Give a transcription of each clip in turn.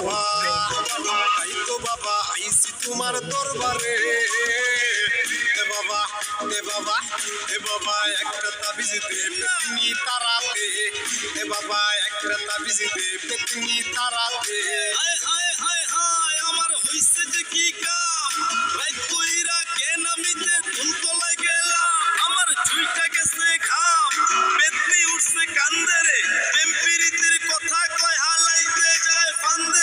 বাবা। তাই তো বাবা আইসি তোমার দরবারে। বাবা, এ বাবা এ বাবা, একটা তাবিজ দে পেতনি তারাতে। এ বাবা, একটা তাবিজ দে পেতনি তারাতে। হায় হায় হায় হায়, আমার হইছে যে কি কাম? রাইত কইরা কেন আমি যে তুলতলায় গেলাম? আমার চুলটা গেছে ঘাম বেতনি উঠছে কান্দে রে। টেম্পিরিতির কথা কয়, হালাইতে যায় ফান্দে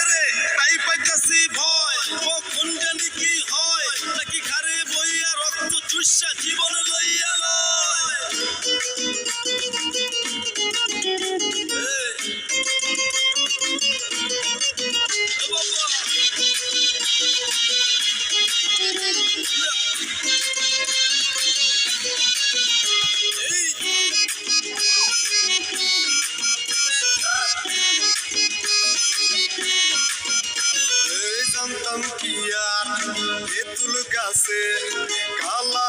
তেঁতুল গাছে কালা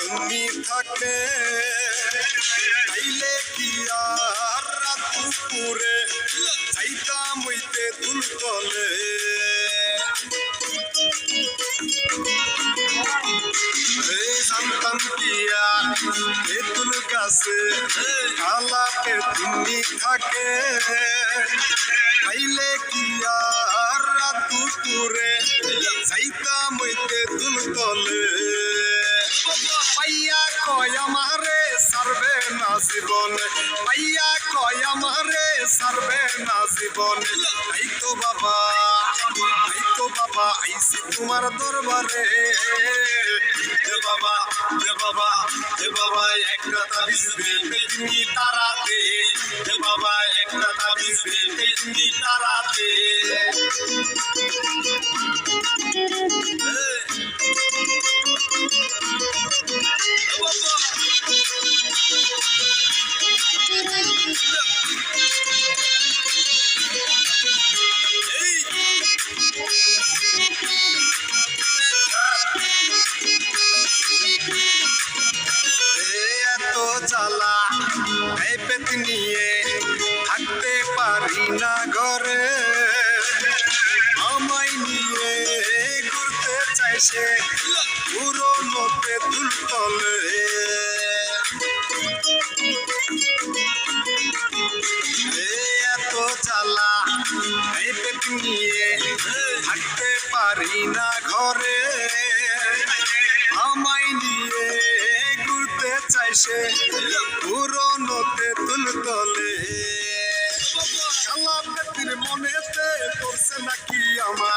তুমি থাকে। তাইলে কি আর রাত দুপুরে চাইতাম ওই তেঁতুল তলে? জানতাম কি আর তেঁতুল গাছে কালা তুমি থাকে। তাইলে কি আর রাত দুপুরে চাইতাম ওই তেঁতুল তলে। পাইয়া কয় আমারে সারবে না জীবনে, পাইয়া কয় আমারে সারবে না জীবন। এই তো বাবা এই তো বাবা আইসি তোমার দরবারে। হে বাবা হে বাবা হে বাবা একটা তাবিজ দে পেতনি তারাতে। পেত নিয়ে থাকতে পারি না ঘরে। আমায় নিয়ে ঘুরতে চাইছে পুরনো তেঁতুল তলে। এত জ্বালা এই পেট নিয়ে থাকতে পারি না ঘরে। সে পুরনো তেতুল তলে শালা তেতির মনেতে করছে নাকি আমার